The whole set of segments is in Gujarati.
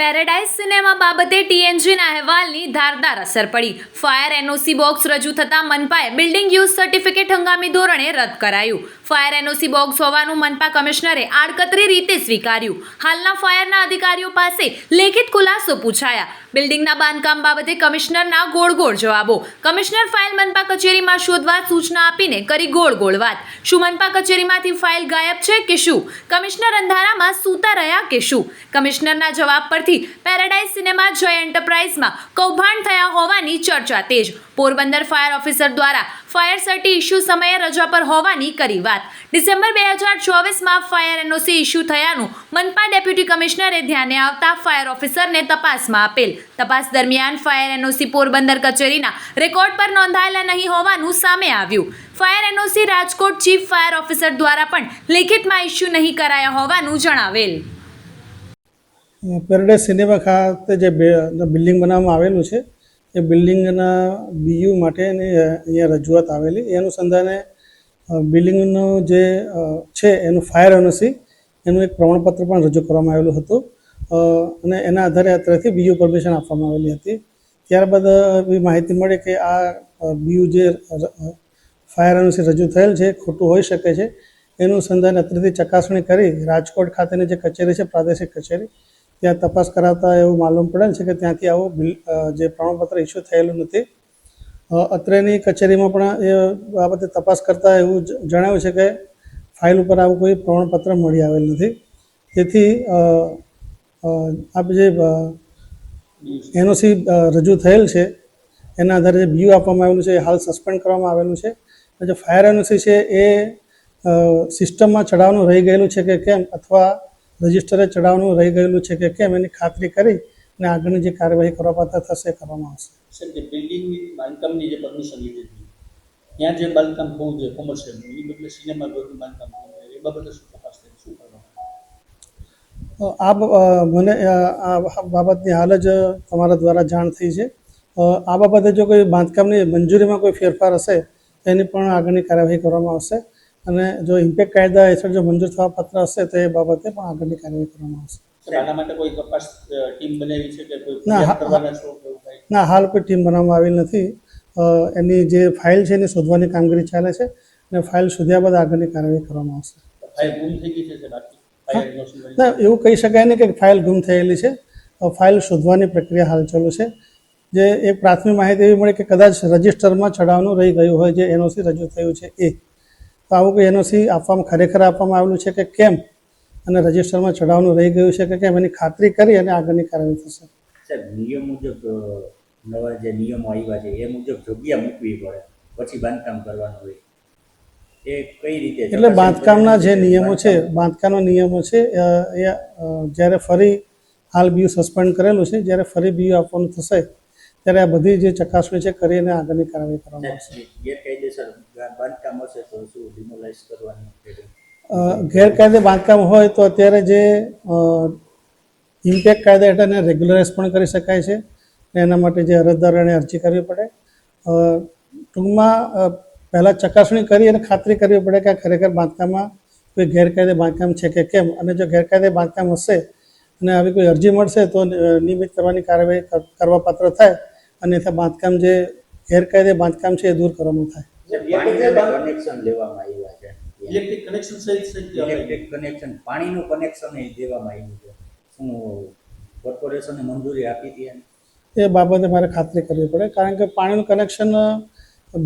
પેરેડાઇઝ સિનેમા બાબતે ટીએનજીના અહેવાલની ધારદાર અસર પડી. ફાયર એનઓસી બોક્સ રજૂ થતાં મનપાએ બિલ્ડિંગ યુઝ સર્ટિફિકેટ હંગામી ધોરણે રદ કરાયું. ફાયર એનઓસી બોક્સ હોવાનું મનપા કમિશનરે આડકતરી રીતે સ્વીકાર્યું. હાલના ફાયરના અધિકારીઓ પાસે લેખિત ખુલાસો પૂછાયા. બિલ્ડિંગના બાંધકામ બાબતે કમિશનરના ગોળ ગોળ જવાબો. કમિશનર ફાઇલ મનપા કચેરીમાં શોધવા સૂચના આપીને કરી ગોળ ગોળ વાત. શું મનપા કચેરીમાંથી ફાઇલ ગાયબ છે કે શું? કમિશનર અંધારામાં સૂતા રહ્યા કે શું? કમિશનરના જવાબ પરથી પેરાડાઇઝ સિનેમા જય એન્ટરપ્રાઇઝમાં કૌભાંડ થયા હોવાની ચર્ચા તેજ. પોરબંદર ફાયર ઓફિસર દ્વારા ફાયર સર્ટી ઇસ્યુ સમયે રજા પર હોવાની કરી વાત. ડિસેમ્બર બે હજાર ચોવીસમાં ફાયર એનઓસી ઇસ્યુ થયાનું મનપા ડેપ્યુટી કમિશનરે ધ્યાને આવતા ફાયર ઓફિસરને તપાસમાં આપેલ. તપાસ દરમિયાન ફાયર એનઓસી પોરબંદર કચેરીના રેકોર્ડ પર નોંધાયેલા નહીં હોવાનું સામે આવ્યું. Fire NOC Rajkot chief fire officer દ્વારા પણ લેખિતમાં ઇસ્યુ નહીં કરાયા હોવાનું જણાવેલ. પેરેડાઇઝ સિનેમા ખાતે જે બિલ્ડિંગ બનાવવામાં આવેલું છે, એ બિલ્ડિંગના બીયુ માટેની એની અહીંયા રજૂઆત આવેલી. એ અનુસંધાને બિલ્ડિંગનું જે છે, એનું ફાયર એનઓસી, એનું એક પ્રમાણપત્ર પણ રજૂ કરવામાં આવેલું હતું. અને એના આધારે અત્યારેથી બીયુ પરમિશન આપવામાં આવેલી હતી. ત્યારબાદ એવી માહિતી મળી કે આ બીયુ જે ફાયર એનઓસી રજૂ થયેલ છે ખોટું હોઈ શકે છે. એનું સંધાન અત્યારેથી ચકાસણી કરી રાજકોટ ખાતેની જે કચેરી છે, પ્રાદેશિક કચેરી ત્યાં તપાસ કરાવતા એવું માલુમ પડેલ છે કે ત્યાંથી આવું બિલ જે પ્રમાણપત્ર ઇસ્યુ થયેલું નથી. અત્રેની કચેરીમાં પણ એ બાબતે તપાસ કરતાં એવું જણાવ્યું છે કે ફાઇલ ઉપર આવું કોઈ પ્રમાણપત્ર મળી આવેલ નથી. તેથી આપ જે એનઓસી રજૂ થયેલ છે, એના આધારે જે બીયુ આપવામાં આવેલું છે, એ હાલ સસ્પેન્ડ કરવામાં આવેલું છે. જે ફાયર એનઓસી છે, એ સિસ્ટમમાં ચડાવવાનું રહી ગયેલું છે કે કેમ? અથવા રજિસ્ટરે ચડાવવાનું રહી ગયેલું છે કે કેમ એની ખાતરી કરી અને આગળની જે કાર્યવાહી કરવા પાત્ર થશે કરવામાં આવશે. સાહેબ જે બિલ્ડિંગની બાંધકામની જે પરમિશન લીધી હતી ત્યાં જે બાંધકામ થવું જોઈએ કોમર્શિયલ એ બદલે સિનેમા ઘરનું બાંધકામ થવું એ બાબતે શું તપાસ કરી શું કરવાનું આ મને આ બાબતની હાલ જ તમારા દ્વારા જાણ થઈ છે. આ બાબતે જો કોઈ બાંધકામની મંજૂરીમાં કોઈ ફેરફાર હશે એની પણ આગળની કાર્યવાહી કરવામાં આવશે. અને જો ઇમ્પેક્ટ કાયદા હેઠળ જો મંજૂર થવા પત્ર હશે તો એ બાબતે પણ આગળની કાર્યવાહી કરવામાં આવશે. આના માટે કોઈ તપાસ ટીમ બનાવી છે કે કોઈ ના, ના હાલ કોઈ ટીમ બનાવવામાં આવેલ નથી. એની જે ફાઇલ છે એને શોધવાની કામગીરી ચાલે છે અને ફાઇલ શોધ્યા બાદ આગળની કાર્યવાહી કરવામાં આવશે. ના એવું કહી શકાય નહીં કે ફાઇલ ગુમ થયેલી છે. ફાઇલ શોધવાની પ્રક્રિયા હાલ ચાલુ છે. જે એક પ્રાથમિક માહિતી એવી મળી કે કદાચ રજિસ્ટરમાં ચડાવવાનું રહી ગયું હોય જે એનઓસી રજૂ થયું છે એ. તો આવું કોઈ એનઓસી આપવામાં ખરેખર આપવામાં આવેલું છે કે કેમ? અને રજિસ્ટરમાં ચડાવવાનું રહી ગયું છે કે કેમ? એની ખાતરી કરી અને આગળની કાર્યવાહી થશે. સાહેબ નિયમ મુજબ નવા જે નિયમો આવ્યા છે એ મુજબ જગ્યા મૂકવી પડે પછી બાંધકામ કરવાનું હોય. એ કઈ રીતે એટલે બાંધકામના જે નિયમો છે બાંધકામ- બાંધકામના નિયમો છે એ જ્યારે ફરી હાલ બીયુ સસ્પેન્ડ કરેલું છે જ્યારે ફરી બીયુ આપવાનું થશે ત્યારે આ બધી જે ચકાસણી છે કરીને આગળની કાર્યવાહી કરવામાં આવશે. ગેરકાયદેસર બાંધકામ હશે તો શું ડિમોલાઇઝ કરવાની ગેરકાયદે બાંધકામ હોય તો અત્યારે જે ઇમ્પેક્ટ કાયદા હેઠળ એને રેગ્યુલરાઇઝ પણ કરી શકાય છે. એના માટે જે અરજદારોને અરજી કરવી પડે. ટૂંકમાં પહેલાં ચકાસણી કરી અને ખાતરી કરવી પડે કે ખરેખર બાંધકામમાં કોઈ ગેરકાયદે બાંધકામ છે કે કેમ? અને જો ગેરકાયદે બાંધકામ હશે અને આવી કોઈ અરજી મળશે તો નિયમિત કરવાની કાર્યવાહી કરવાપાત્ર કરવા પાત્ર થાય અને બાંધકામ જે ગેરકાયદે બાંધકામ છે એ દૂર કરવાનું થાય. કનેક્શન લેવામાં આવ્યા છે. ઇલેક્ટ્રિક કનેક્શન સહિત ઇલેક્ટ્રિક કનેક્શન પાણીનું કનેક્શન એ દેવામાં આવ્યું છે. શું કોર્પોરેશને મંજૂરી આપી હતી એને? એ બાબતે મારે ખાતરી કરવી પડે કારણ કે પાણીનું કનેક્શન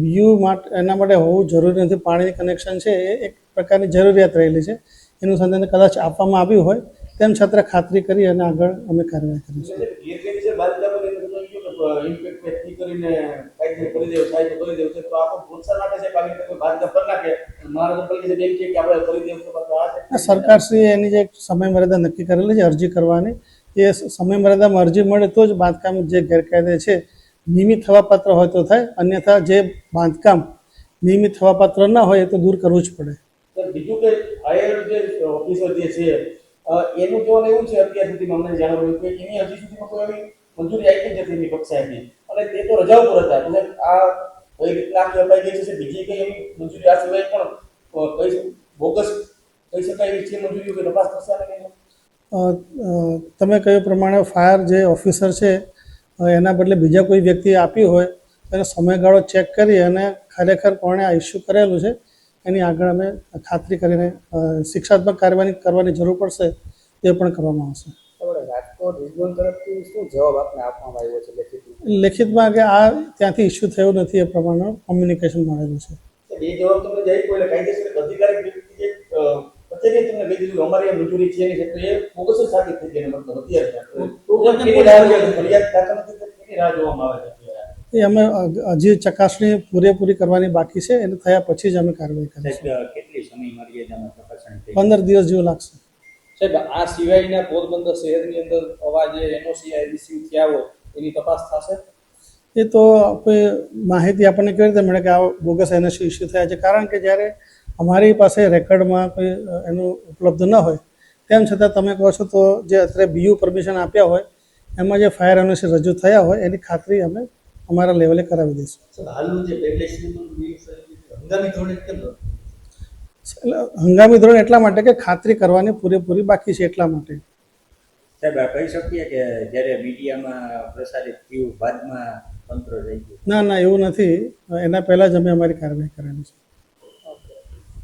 બીયુ માટે એના માટે હોવું જરૂરી નથી. પાણીનું કનેક્શન છે એ એક પ્રકારની જરૂરિયાત રહેલી છે. એનું સંધાન કદાચ આપવામાં આવ્યું હોય તેમ છતાં ખાતરી કરી અને આગળ અમે કાર્યવાહી કરીશું. ઇમ્પેક્ટ નક્કી કરીને કાયદે કરી દેવું સાહેબ કરી દેવું છે. તો આ પણ પ્રોત્સાહન આપે છે કારણ કે કોઈ બાંધકામ કરી નાખે. મહાનગરપાલિકા જે બેન છે કે આપણે કરી દેવું છે સરકારશ્રીએ એની જે સમય મર્યાદા નક્કી કરેલી છે અરજી કરવાની. એ સમય મર્યાદામાં અરજી મળે તો જ બાંધકામ જે ગેરકાયદે છે નિયમિત થવા પાત્ર હોય તો થાય અન્યથા જે બાંધકામ નિયમિત થવા પાત્ર ના હોય એ તો દૂર કરવું જ પડે. બીજું કે હાયર જે ઓફિસર જે છે એનું કહેવાનું એવું છે અત્યાર સુધી અમને જાણવા મળ્યું કે એની હજી સુધીમાં કોઈ એવી મંજૂરી આપી જ નથી કક્ષાએથી અને તે તો રજા ઉપર હતા. એટલે આ કઈ રીતના આખી અપાઈ ગઈ છે, બીજી કઈ એવી મંજૂરી આ સિવાય પણ કઈ બોગસ કહી શકાય એવી છે મંજૂરીઓ કે તપાસ થશે તમે કહ્યું પ્રમાણે ફાયર જે ઓફિસર છે એના બદલે બીજા કોઈ વ્યક્તિએ આપી હોય, એનો સમયગાળો ચેક કરી અને ખરેખર કોણે આ ઇસ્યુ કરેલું છે, એની આગળ અમે ખાતરી કરીને શિક્ષાત્મક કાર્યવાહી કરવાની જરૂર પડશે તે પણ કરવામાં આવશે. આપણે રાજકોટ તરફથી શું જવાબ આપને આપવામાં આવ્યો છે લેખિતમાં? લેખિતમાં કે આ ત્યાંથી ઇસ્યુ થયો નથી એ પ્રમાણે કોમ્યુનિકેશન મળેલું છે. એ જવાબ તમને જાય કોઈ કાયદેસર અધિકારી વ્યક્તિ જે અ, તમને કહી દીધું અમારી આ મંજૂરી છે નહીં તો એ બોગસ જ સાબિત થઈ જાય મતલબ અત્યારે તો પણ કેની રાહ જોવા- ફરિયાદ દાખલ નથી રાહ જોવામાં આવે છે એ અમે હજી ચકાસણી પૂરેપૂરી કરવાની બાકી છે. એને થયા પછી જ અમે કાર્યવાહી કરીશું. કેટલી સમય મર્યાદામાં ચકાસણી પંદર દિવસ જેવું લાગશે. સાહેબ આ સિવાયના પોરબંદર શહેરની અંદર આવા જે એનઓસી રિસીવ થયા હોય એની તપાસ થશે? એ તો કોઈ માહિતી આપણને કેવી રીતે મળે કે આ બોગસ એનએસી ઇસ્યુ થયા છે? કારણ કે જ્યારે અમારી પાસે રેકર્ડમાં કોઈ એનું ઉપલબ્ધ ન હોય તેમ છતાં તમે કહો છો તો જે અત્યારે બીયુ પરમિશન આપ્યા હોય એમાં જે ફાયર એનઓસી રજૂ થયા હોય એની ખાતરી અમે અમારા લેવલે કરાવી દઈશું. હાલનું જે હંગામી ધોરણે હંગામી ધોરણ એટલા માટે કે ખાતરી કરવાની પૂરેપૂરી બાકી છે એટલા માટે. સાહેબ આ કહી શકીએ કે જ્યારે મીડિયામાં પ્રસારિત થયું બાદમાં તંત્ર રહી ગયું? ના ના એવું નથી. એના પહેલાં જ અમે અમારી કાર્યવાહી કરેલી છે.